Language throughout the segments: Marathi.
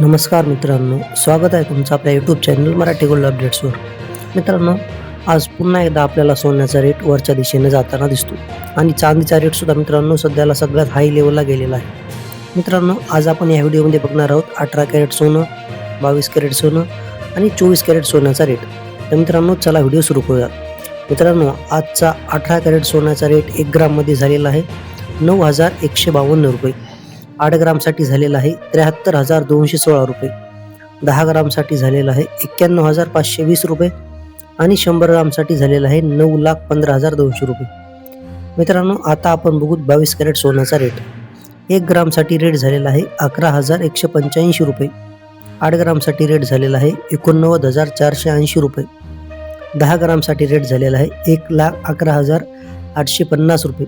नमस्कार मित्रांनो स्वागत आहे तुमचं आपल्या यूट्यूब चॅनल मराठी गोल्ड अपडेट्सवर मित्रांनो आज पुन्हा एकदा आपल्याला सोन्याचा रेट वरच्या दिशेने जाताना दिसतो. आणि चांदीचा रेटसुद्धा मित्रांनो सध्याला सगळ्यात हाय लेवलला गेलेला आहे. मित्रांनो आज आपण या व्हिडिओमध्ये बघणार आहोत अठरा कॅरेट सोनं बावीस कॅरेट सोनं आणि चोवीस कॅरेट सोन्याचा रेट तर मित्रांनो चला व्हिडिओ सुरू करूया मित्रांनो आजचा अठरा कॅरेट सोन्याचा रेट एक ग्राममध्ये झालेला आहे नऊ हजार एकशे बावन्न रुपये. आठ ग्रामसाठी झालेला आहे त्र्याहत्तर हजार दोनशे सोळा रुपये. दहा ग्रामसाठी झालेला आहे एक्क्याण्णव हजार पाचशे वीस रुपये आणि शंभर ग्रामसाठी झालेला आहे नऊ लाख पंधरा हजार दोनशे रुपये. मित्रांनो आता आपण बघू बावीस कॅरेट सोन्याचा रेट एक ग्रामसाठी रेट झालेला आहे अकरा हजार एकशे पंच्याऐंशी रुपये. आठ ग्रामसाठी रेट झालेला आहे एकोणनव्वद हजार चारशे ऐंशी रुपये. दहा ग्रामसाठी रेट झालेला आहे एक लाख अकरा हजार आठशे पन्नास रुपये.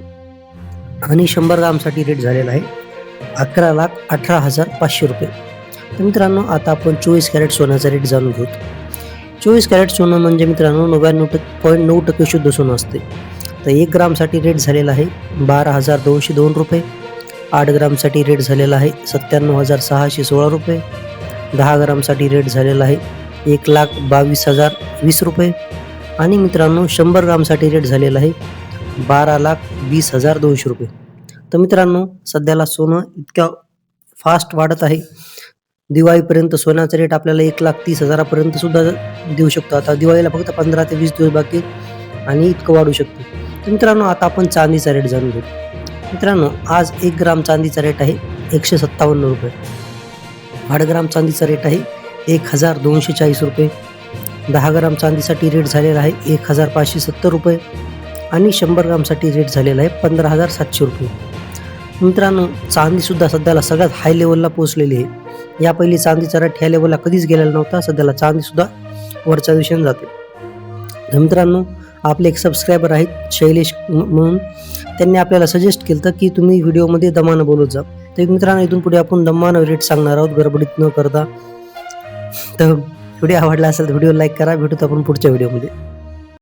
आणि शंभर ग्रामसाठी रेट झालेला आहे अकरा लाख अठरा हजार पाचशे रुपये. तर मित्रांनो आता आपण चोवीस कॅरेट सोन्याचा रेट जाणून घेऊ. चोवीस कॅरेट सोनं म्हणजे मित्रांनो नव्याण्णव टक्के पॉईंट नऊ टक्के शुद्ध सोनं असते. तर एक ग्रामसाठी रेट झालेला आहे बारा हजार दोनशे दोन रुपये. आठ ग्रामसाठी रेट झालेला आहे सत्त्याण्णव हजार सहाशे सोळा रुपये. दहा ग्रामसाठी रेट झालेला आहे एक लाख बावीस हजार वीस रुपये. आणि मित्रांनो शंभर ग्रामसाठी रेट झालेला आहे बारा लाख वीस हजार दोनशे रुपये. तर मित्रांनो सध्याला सोनं इतक्या फास्ट वाढत आहे. दिवाळीपर्यंत सोन्याचा रेट आपल्याला एक लाख तीस हजारापर्यंत सुद्धा देऊ शकतो. आता दिवाळीला फक्त पंधरा ते वीस दिवस बाकी आणि इतकं वाढू शकतो. तर मित्रांनो आता आपण चांदीचा रेट जाणून घेऊ. मित्रांनो आज एक ग्राम चांदीचा रेट आहे एकशे सत्तावन्न रुपये. आठ ग्राम चांदीचा रेट आहे एक हजार दोनशे चाळीस रुपये. दहा ग्राम चांदीसाठी रेट झालेला आहे एक हजार पाचशे सत्तर रुपये. आणि शंभर ग्रामसाठी रेट झालेला आहे पंधरा हजार सातशे रुपये. मित्रांनो चांदीसुद्धा सध्याला सगळ्यात हाय लेवलला पोहोचलेली आहे. या पहिली चांदीचा रेट ह्या लेवलला कधीच गेलेला नव्हता सध्याला चांदीसुद्धा वरच्या दिशेने जाते. तर मित्रांनो आपले एक सबस्क्रायबर आहेत शैलेश म्हणून. त्यांनी आपल्याला सजेस्ट केलं की तुम्ही व्हिडिओमध्ये दमानं बोलत जा. तर मित्रांनो इथून पुढे आपण दमानं रेट सांगणार आहोत गडबडीत न करता. तर व्हिडिओ आवडला असेल तर व्हिडिओ लाईक करा भेटूत आपण पुढच्या व्हिडिओमध्ये.